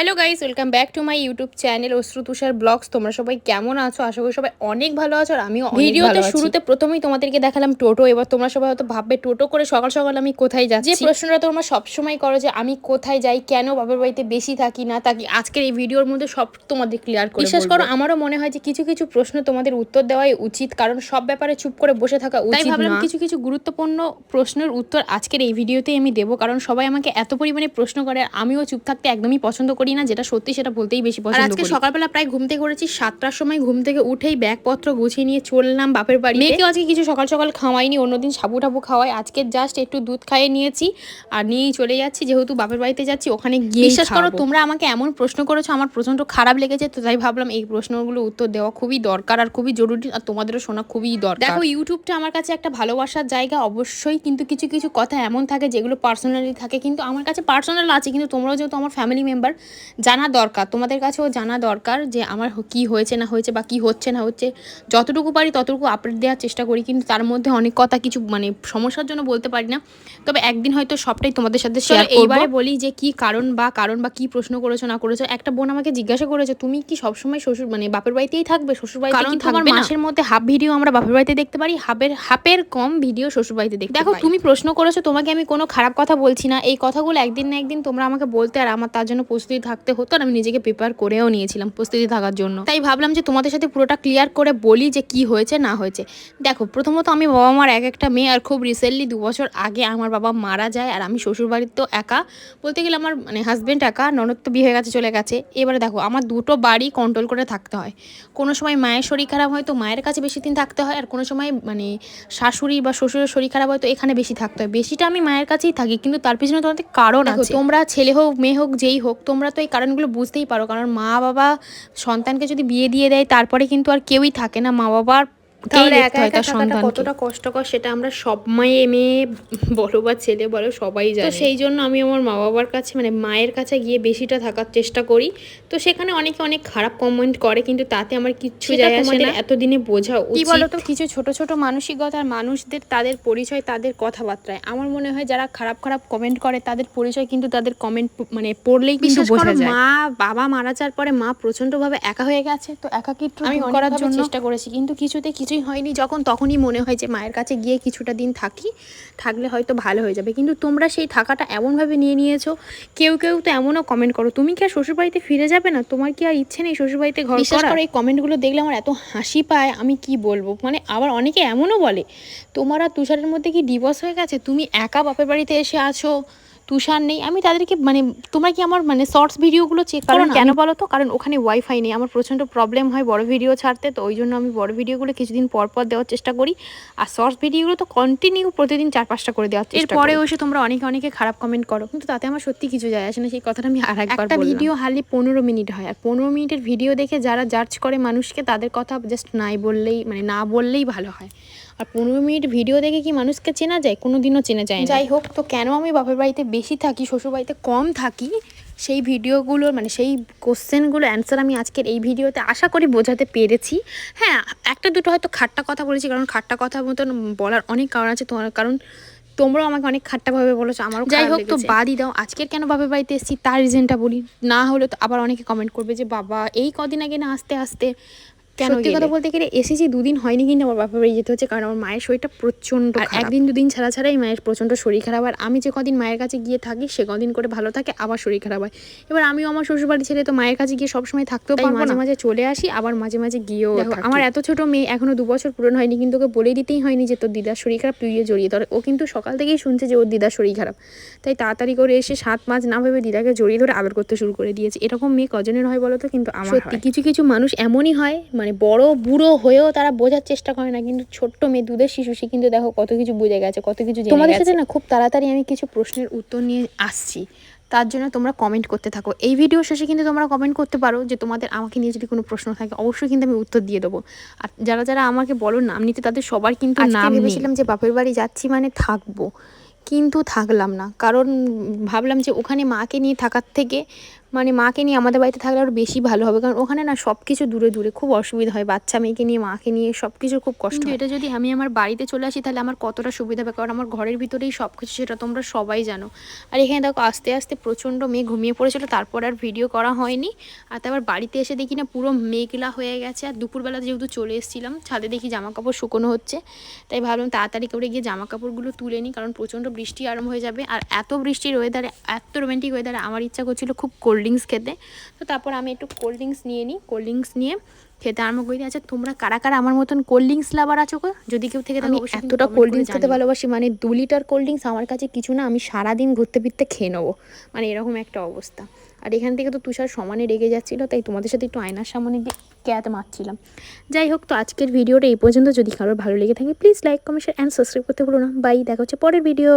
Hello guys welcome back to my YouTube channel Ashru Tushar blogs. তোমরা সবাই কেমন আছো? আশা করি সবাই অনেক ভালো আছো আর আমিও ভিডিওতে শুরুতে প্রথমেই তোমাদেরকে দেখালাম টোটো। এবার তোমরা সবাই হয়তো ভাববে টোটো করে সকাল সকাল আমি কোথায় যাচ্ছি? যে প্রশ্নটা তোমরা সবসময় করো যে আমি কোথায় যাই কেন বাবার বাড়িতে বেশি থাকি না থাকি আজকের এই ভিডিওর মধ্যে সব তোমাদের ক্লিয়ার করে বিশ্বাস করো আমারও মনে হয় যে কিছু কিছু প্রশ্ন তোমাদের উত্তর দেওয়াই উচিত কারণ সব ব্যাপারে চুপ করে বসে থাকা উচিত ভাবলাম কিছু কিছু গুরুত্বপূর্ণ প্রশ্নের উত্তর আজকের এই ভিডিওতেই আমি দেবো কারণ সবাই আমাকে এত পরিমাণে প্রশ্ন করে আর আমিও চুপ থাকতে একদমই পছন্দ করি না যেটা সত্যি সেটা বলতেই বেশি পছন্দ আজকে সকালবেলা প্রায় ঘুম থেকে করেছি সাতটার সময় ঘুম থেকে উঠেই ব্যাগপত্র গুছিয়ে নিয়ে চললাম বাপের বাড়ি মেয়েকেও আজকে কিছু সকাল সকাল খাওয়াইনি অন্যদিন সাবু টাবু খাওয়াই। আজকে জাস্ট একটু দুধ খাইয়ে নিয়েছি আর নিয়েই চলে যাচ্ছি। যেহেতু বাপের বাড়িতে যাচ্ছি ওখানে গিয়ে বিশ্বাস করো তোমরা আমাকে এমন প্রশ্ন করেছ আমার প্রচণ্ড খারাপ লেগেছে তো তাই ভাবলাম এই প্রশ্নগুলো উত্তর দেওয়া খুবই দরকার আর খুবই জরুরি আর তোমাদেরও শোনা খুবই দরকার। দেখো ইউটিউবটা আমার কাছে একটা ভালোবাসার জায়গা অবশ্যই কিন্তু কিছু কিছু কথা এমন থাকে যেগুলো পার্সোনালি থাকে কিন্তু আমার কাছে পার্সোনাল আছে কিন্তু তোমরাও যেহেতু আমার ফ্যামিলি মেম্বার জানা দরকার তোমাদের কাছেও জানা দরকার যে আমার কি হয়েছে না হয়েছে বা কি হচ্ছে না হচ্ছে। যতটুকু পারি ততটুকু আপডেট দেওয়ার চেষ্টা করি কিন্তু তার মধ্যে অনেক কথা কিছু মানে সমস্যার জন্য বলতে পারি না। তবে একদিন হয়তো সবটাই তোমাদের সাথে শেয়ার এইবারে বলি যে কি কারণ বা কারণ বা কি প্রশ্ন করেছ না করেছ। একটা বোন আমাকে জিজ্ঞাসা করেছে তুমি কি সবসময় শ্বশুর মানে বাপের বাড়িতেই থাকবে? শ্বশুর বাড়িতে কারণ তোমার মাসের মধ্যে হাফ ভিডিও আমরা বাপের বাড়িতে দেখতে পারি? হাফের হাফের কম ভিডিও শ্বশুর বাড়িতে দেখতে দেখো তুমি প্রশ্ন করেছ তোমাকে আমি কোনো খারাপ কথা বলছি না। এই কথাগুলো একদিন না একদিন তোমরা আমাকে বলতে আর আমার তার জন্য প্রস্তুতি থাকতে হতো আর আমি নিজেকে প্রিপেয়ার করেও নিয়েছিলাম প্রস্তুতি থাকার জন্য। তাই ভাবলাম যে তোমাদের সাথে পুরোটা ক্লিয়ার করে বলি যে কি হয়েছে না হয়েছে। দেখো প্রথমত আমি বাবা মার এক একটা মেয়ে আর খুব রিসেন্টলি দু বছর আগে আমার বাবা মারা যায় আর আমি শ্বশুরবাড়ির তো একা। বলতে গেলে আমার মানে হাজব্যান্ড একা ননদ তো বিয়ে হয়ে গেছে চলে গেছে। এবারে দেখো আমার দুটো বাড়ি কন্ট্রোল করে থাকতে হয়। কোনো সময় মায়ের শরীর খারাপ হয় তো মায়ের কাছে বেশি দিন থাকতে হয় আর কোনো সময় মানে শাশুড়ি বা শ্বশুরের শরীর খারাপ হয় তো এখানে বেশি থাকতে হয়। বেশিটা আমি মায়ের কাছেই থাকি কিন্তু তার পিছনে তোমাদের কারণ আছে। তোমরা ছেলে হোক মেয়ে হোক যেই হোক তোমরা তো এই কারণগুলো বুঝতেই পারো। কারণ মা বাবা সন্তানকে যদি বিয়ে দিয়ে দেয়, তারপরে কিন্তু আর কেউই থাকে না। মা বাবার তাহলে একা একা থাকাটা কতটা কষ্টকর সেটা আমরা সব মায়ে মেয়ে বলো বা ছেলে বলো সবাই জানে। তো সেই জন্য আমি আমার মা বাবার কাছে মানে মায়ের কাছে গিয়ে বেশিটা থাকার চেষ্টা করি। তো সেখানে অনেকে অনেক খারাপ কমেন্ট করে কিন্তু তাতে আমার কিচ্ছু যায় আসে না। এতদিনে বোঝা কি বলতো কিছু ছোট ছোট মানসিকতার মানুষদের তাদের পরিচয় তাদের কথাবার্তায়। আমার মনে হয় যারা খারাপ খারাপ কমেন্ট করে তাদের পরিচয় কিন্তু তাদের কমেন্ট মানে পড়লেই কিন্তু বোঝা যায়। মা বাবা মারা যাওয়ার পরে মা প্রচন্ডভাবে একা হয়ে গেছে। তো একাকিত্ব আমি করার জন্য চেষ্টা করেছি। কিন্তু কিছুতে কিছুই হয়নি। যখন তখনই মনে হয় যে মায়ের কাছে গিয়ে কিছুটা দিন থাকি থাকলে হয়তো ভালো হয়ে যাবে। কিন্তু তোমরা সেই থাকাটা এমনভাবে নিয়ে নিয়েছো কেউ কেউ তো এমনও কমেন্ট করো তুমি কি আর শ্বশুরবাড়িতে ফিরে যাবে না? তোমার কি আর ইচ্ছে নেই শ্বশুরবাড়িতে ঘর বিশেষ করে এই কমেন্টগুলো দেখলে আমার এত হাসি পায় আমি কি বলব? মানে আবার অনেকে এমনও বলে তোমার আর তুষারের মধ্যে কি ডিভোর্স হয়ে গেছে? তুমি একা বাপের বাড়িতে এসে আছো? তুষার নেই। আমি তাদেরকে মানে তোমরা কি আমার মানে শর্টস ভিডিওগুলো চেক করো কেন বলো তো কারণ ওখানে ওয়াইফাই নেই। আমার প্রচণ্ড প্রবলেম হয় বড় ভিডিও ছাড়তে। তো ওই জন্য আমি বড় ভিডিওগুলো কিছুদিন পর পর দেওয়ার চেষ্টা করি। আর শর্টস ভিডিওগুলো তো কন্টিনিউ প্রতিদিন চার পাঁচটা করে দেওয়ার চেষ্টা এরপরে এসে তোমরা অনেকে অনেকে খারাপ কমেন্ট করো। কিন্তু তাতে আমার সত্যি কিছু যায় আসে না। সেই কথাটা আমি আর একবার একটা ভিডিও হারলি পনেরো মিনিট হয়। আর পনেরো মিনিটের ভিডিও দেখে যারা জাজ করে মানুষকে তাদের কথা জাস্ট নাই বললেই মানে না বললেই ভালো হয়। আর পনেরো মিনিট ভিডিও দেখে কি মানুষকে চেনা যায়? কোনো দিনও চেনা যায় যাই হোক তো কেন আমি বাপের বাড়িতে বেশি থাকি শ্বশুর বাড়িতে কম থাকি? সেই ভিডিওগুলো মানে সেই কোশ্চেনগুলো অ্যান্সার আমি আজকের এই ভিডিওতে আশা করি বোঝাতে পেরেছি। হ্যাঁ একটা দুটো হয়তো খাট্টা কথা বলেছি কারণ খাট্টা কথা মতন বলার অনেক কারণ আছে। তোমার কারণ তোমরাও আমাকে অনেক খাট্টাভাবে বলেছ আমারও যাই হোক তো বাদই দাও আজকের কেন বাপের বাড়িতে এসেছি তার রিজনটা বলি। না হলে তো আবার অনেকে কমেন্ট করবে যে বাবা এই কদিন আগে না আস্তে আস্তে সত্যি কথা বলতে গেলে এসেছি দুদিন হয়নি কিন্তু আমার বাপা বাড়ি যেতে হচ্ছে কারণ আমার মায়ের শরীরটা প্রচণ্ড একদিন দুদিন ছাড়া ছাড়াই মায়ের প্রচণ্ড শরীর খারাপ আর আমি যে কদিন মায়ের কাছে গিয়ে থাকি সে কদিন করে ভালো থাকে আবার শরীর খারাপ হয়। এবার আমিও আমার শ্বশুরবাড়ি ছেড়ে তো মায়ের কাছে গিয়ে সবসময় থাকতেও পারব মাঝে মাঝে চলে আসি আবার মাঝে মাঝে গিয়েও আমার এত ছোট মেয়ে এখনও দু বছর পূরণ হয়নি কিন্তু ওকে বলে দিতেই হয়নি যে তোর দিদার শরীর খারাপ তুই জড়িয়ে ধরে। ও কিন্তু সকাল থেকেই শুনছে যে ওর দিদার শরীর খারাপ। তাই তাড়াতাড়ি করে এসে সাত মাস না ভেবে দিদাকে জড়িয়ে ধরে আদর করতে শুরু করে দিয়েছে। এরকম মেয়ে কজনের হয় বলো তো? কিন্তু আমার সত্যি কিছু কিছু মানুষ এমনই হয় মানে বড় বুড়ো হয়েও তারা বোঝার চেষ্টা করে না কিন্তু ছোট্ট মেয়ে দুধের শিশু সে কিন্তু দেখো কত কিছু বুঝে গেছে কত কিছু তোমাদের সাথে না খুব তাড়াতাড়ি আমি কিছু প্রশ্নের উত্তর নিয়ে আসছি। তার জন্য তোমরা কমেন্ট করতে থাকো। এই ভিডিও শেষে কিন্তু তোমরা কমেন্ট করতে পারো যে তোমাদের আমাকে নিয়ে যদি কোনো প্রশ্ন থাকে অবশ্যই কিন্তু আমি উত্তর দিয়ে দেবো। আর যারা যারা আমাকে বলো নাম নিতে তাদের সবার কিন্তু নাম ভেবেছিলাম যে বাপের বাড়ি যাচ্ছি মানে থাকব কিন্তু থাকলাম না। কারণ ভাবলাম যে ওখানে মাকে নিয়ে থাকার থেকে মানে মাকে নিয়ে আমাদের বাড়িতে থাকলে আরও বেশি ভালো হবে। কারণ ওখানে না সব কিছু দূরে দূরে খুব অসুবিধা হয় বাচ্চা মেয়েকে নিয়ে মাকে নিয়ে সব কিছু খুব কষ্ট এটা যদি আমি আমার বাড়িতে চলে আসি তাহলে আমার কতটা সুবিধা হবে? কারণ আমার ঘরের ভিতরেই সব কিছু সেটা তোমরা সবাই জানো। আর এখানে দেখো আস্তে আস্তে প্রচণ্ড মেয়ে ঘুমিয়ে পড়েছিল তারপর আর ভিডিও করা হয়নি। আর তারপর বাড়িতে এসে দেখি না পুরো মেঘলা হয়ে গেছে। আর দুপুরবেলা যেহেতু চলে এসেছিলাম ছাদে দেখি জামা কাপড় শুকনো হচ্ছে। তাই ভাবলাম তাড়াতাড়ি করে গিয়ে জামা কাপড়গুলো তুলে নিই কারণ প্রচণ্ড বৃষ্টি আরম্ভ হয়ে যাবে। আর এত বৃষ্টির ওয়েদারে এত রোমান্টিক ওয়েদারে আমার ইচ্ছা করছিল খুব কোল্ড ড্রিঙ্কস খেতে। তো তারপর আমি একটু কোল্ড ড্রিঙ্কস নিয়ে নিই। কোল্ড ড্রিঙ্কস নিয়ে খেতে আরম্ভ করি। আচ্ছা তোমরা কারা কারা আমার মতন কোল্ড ড্রিঙ্কস লাভার আছো যদি কেউ থেকে আমি এতটা কোল্ড ড্রিঙ্কস খেতে ভালোবাসি মানে দু লিটার কোল্ড ড্রিঙ্কস আমার কাছে কিছু না আমি সারাদিন ঘুরতে ফিরতে খেয়ে নেব। মানে এরকম একটা অবস্থা। আর এখান থেকে তো তুষার সমানে রেগে যাচ্ছিল তাই তোমাদের সাথে একটু আয়নার সামনে গিয়ে ক্যাত মারছিলাম। যাই হোক তো আজকের ভিডিওটা এই পর্যন্ত। যদি কারোর ভালো লেগে থাকে please like comment and subscribe করতে ভুলো না। বাই দেখা হচ্ছে পরের ভিডিওয়